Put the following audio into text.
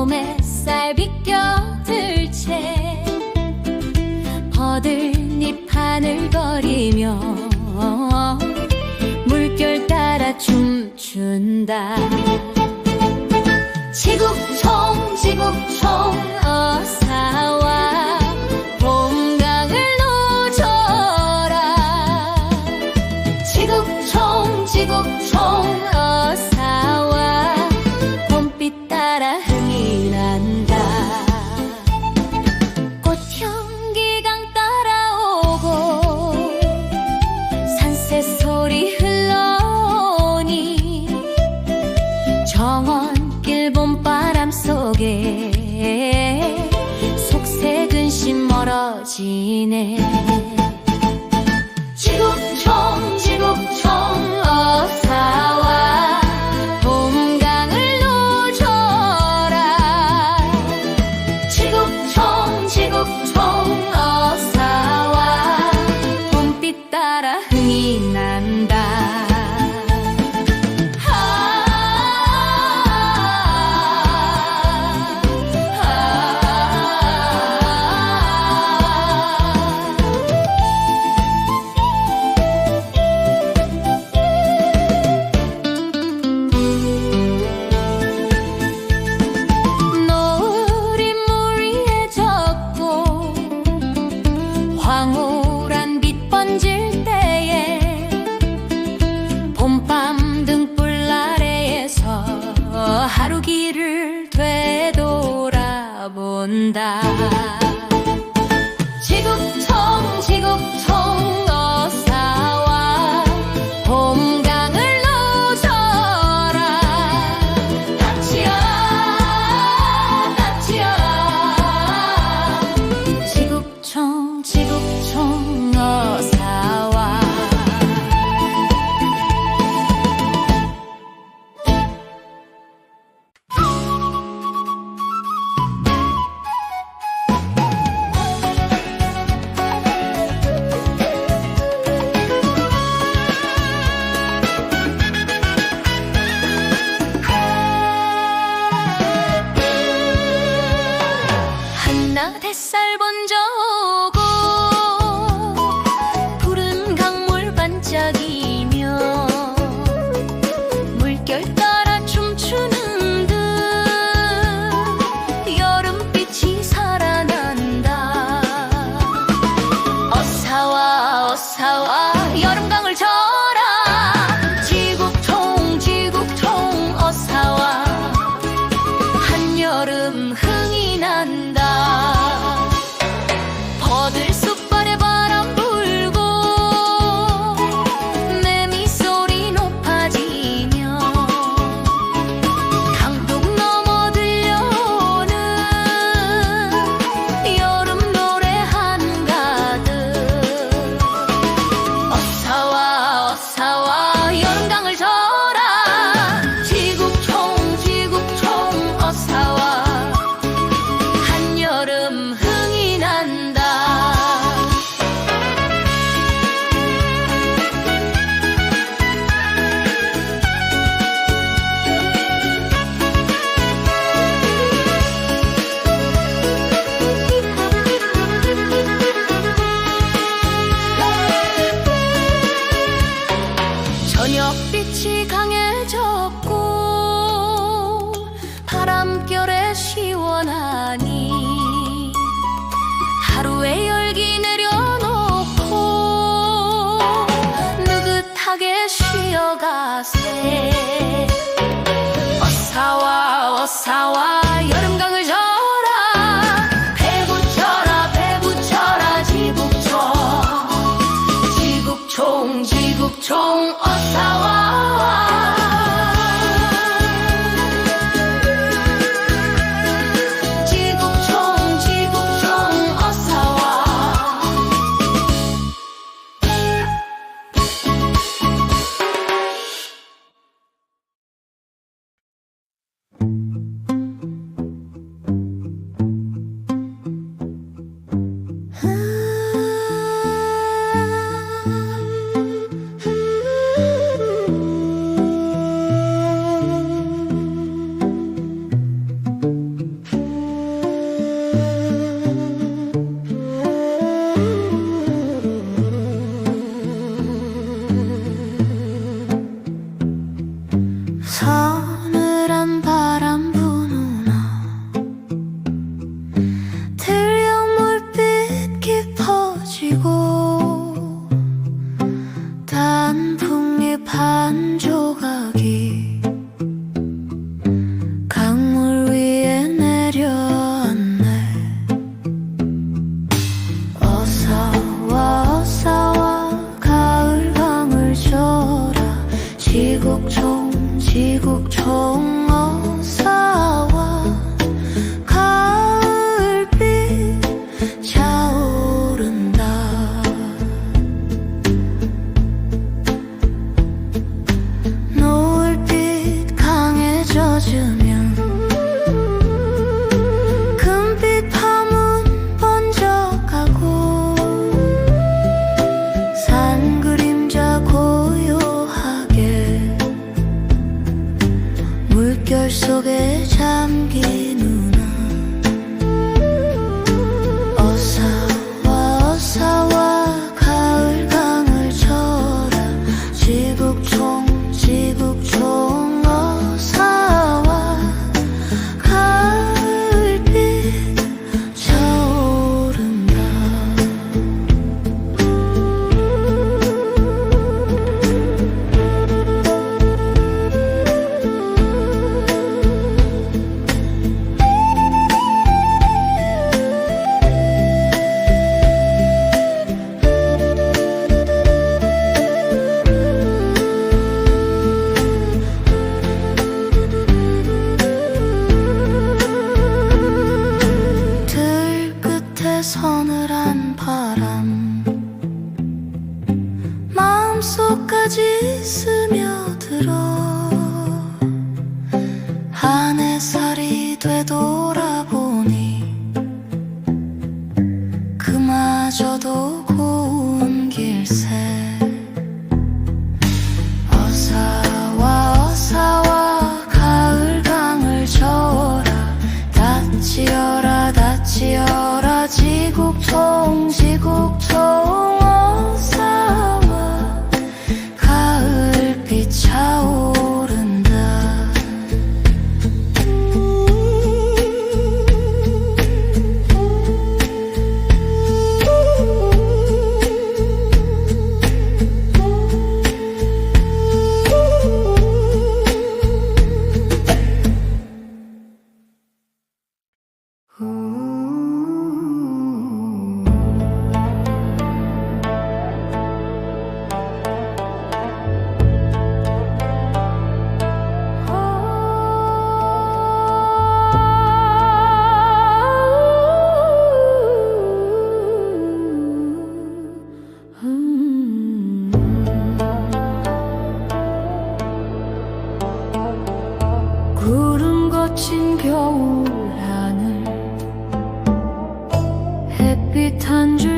몸에 쌀비껴들 채 버들잎 하늘거리며 물결 따라 춤춘다. 지국총 지국총 어사 tener. contar. 햇살 번져 오고 푸른 강물 반짝이며 물결 따라 춤추는 듯 여름빛이 살아난다. 어사와 어사와. sawa, o sawa Yarım kalacağım 물결 속에 잠긴 누 햇